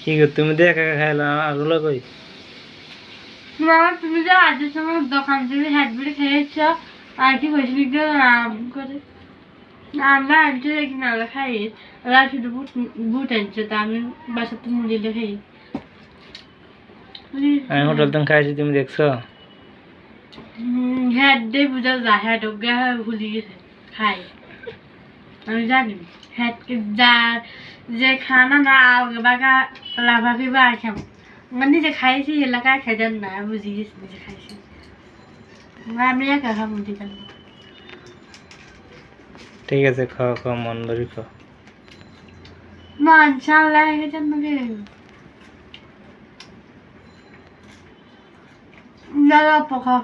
কি গো তুমি তো একা একা খাইলা আগুলো কই? মামা তুমি যে আজের সময় দোকান থেকে হ্যাডবেড়ে খেয়েছ আর কি বলছি যে আরাম করে। আমরা আনতে দেখি না খাই। ওরা শুধু বুট বুট আনছে তা আমি বাসাতে মুড়িলে খাই। আমি হোটেল থেকে খাইছি তুমি দেখছ? হ্যাড দিয়ে বুঝা যায় হ্যাড ওকে ভুলি গেছে খাই আমি জানি হ্যাড যা যে খানা না বাগা লাভাবি বা খাম মানে যে খাইছি এলাকায় খেতেন না বুঝি গেছি যে খাইছি। আমি একা খাম দিতাম ঠিক আছে খাও খাও মন ভরি খাও। না ইনশাল্লাহ খেতেন নাকি যারা পকা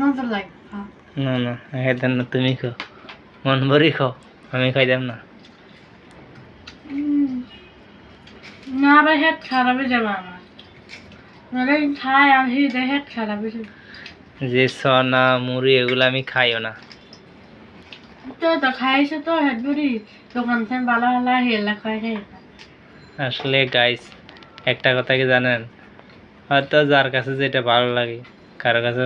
নজর লাগে খাও। না না না তুমি খাও। মন ভরি খাও আমি খাইতাম না। না আবার হেড খারাপ হয়ে যাবে আমার। মানে খাই হিতে হেড খারাপ হয়ে যাবে। যে সনা মুড়ি এগুলো আমি খাইও না। তো তো খাইছো তো হেড বুড়ি দোকান থেকে ভালো ভালো হেলা খাই আসলে গাইস একটা কথা কি জানেন? হয়তো যার কাছে যেটা ভালো লাগে কারও কাছে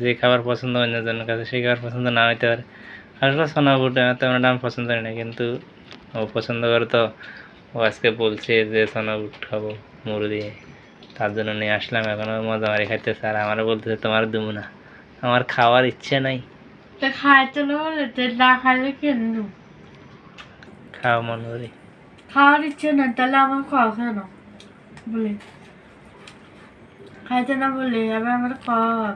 যে খাবার পছন্দ অন্যজনের কাছে সেই খাবার পছন্দ না হইতে পারে। আসলে সোনা বুট তেমন আমি পছন্দ করি না কিন্তু ও পছন্দ করে তো ও আজকে বলছে যে সোনা বুট খাব মুড়ি দিয়ে। তার জন্য নিয়ে আসলাম এখন মজা মারি খাইতেছে। আর আমারও বলতেছে তোমার দেবো না। আমার খাওয়ার ইচ্ছে নাই। তো খাইতে না খাইলে কেন খাওয়া মন করি। খাওয়ার ইচ্ছে না তাহলে আমার খাওয়া কেন বলে খাইতে না বলে আমার খাওয়া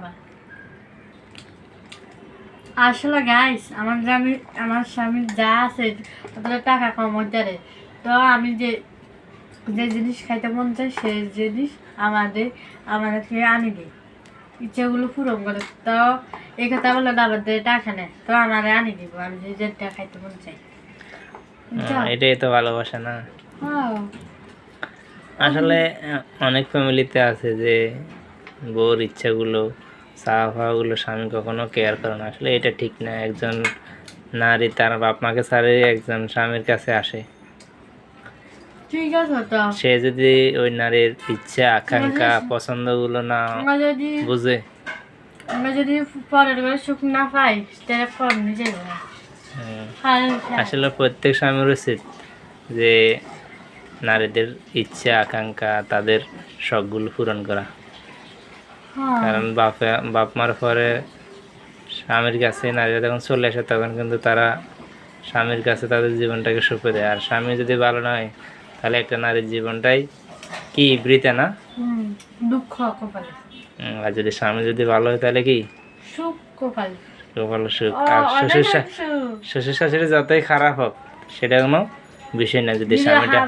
আসলে গাইস আমার স্বামী আমার স্বামী যা আছে টাকা কম হতে তো আমি যে যে জিনিস খাইতে মন চাই সেই জিনিস আমাদের আমাদের থেকে আনি দিই ইচ্ছেগুলো পূরণ করে। তো এই কথা বলে না আমাদের টাকা নেই তো আমাদের আনি দিব আমি যে যেটা খাইতে মন চাই। এটাই তো ভালোবাসা না? হ্যাঁ। আসলে অনেক ফ্যামিলিতে আছে যে বউর ইচ্ছাগুলো চাওয়া পাওয়াগুলো স্বামী কখনো কেয়ার করে না। আসলে এটা ঠিক না। একজন নারী তার বাপ মাকে ছাড়ে একজন স্বামীর কাছে আসে। সে যদি ওই নারীর ইচ্ছা আকাঙ্ক্ষা পছন্দগুলো না বুঝে। আমরা যদি পরের ঘরে সুখ না পাই তাহলে নিজে হ্যাঁ। আসলে প্রত্যেক স্বামীর উচিত যে নারীদের ইচ্ছা আকাঙ্ক্ষা তাদের শখগুলো পূরণ করা। কারণ বাপে বাপ মার পরে স্বামীর কাছে নারীরা যখন চলে আসে তখন কিন্তু তারা স্বামীর কাছে তাদের জীবনটাকে সঁপে দেয়। আর স্বামী যদি ভালো নয় তাহলে একটা নারীর জীবনটাই কি বৃতে না? দুঃখ কপালে। আর যদি স্বামী যদি ভালো হয় তাহলে কি? সুখ কপালে। ভালো সুখ। আর শ্বশুর শ্বশুর শাশুড়ি যতই খারাপ হোক সেটা কোনো বিষয় না যদি স্বামীটা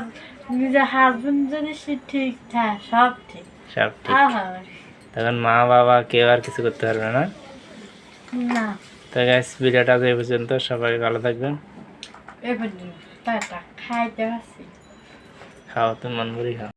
নিজের হাজবেন্ড যদি সে ঠিক থাকে সব ঠিক। সব ঠিক। তখন মা বাবা কেউ আর কিছু করতে পারবে না না? তো গ্যাস ভিডিওটা এই পর্যন্ত। সবাই ভালো থাকবেন। এবার খাইতে পারছি। খাও তুমি মন ভরি খাও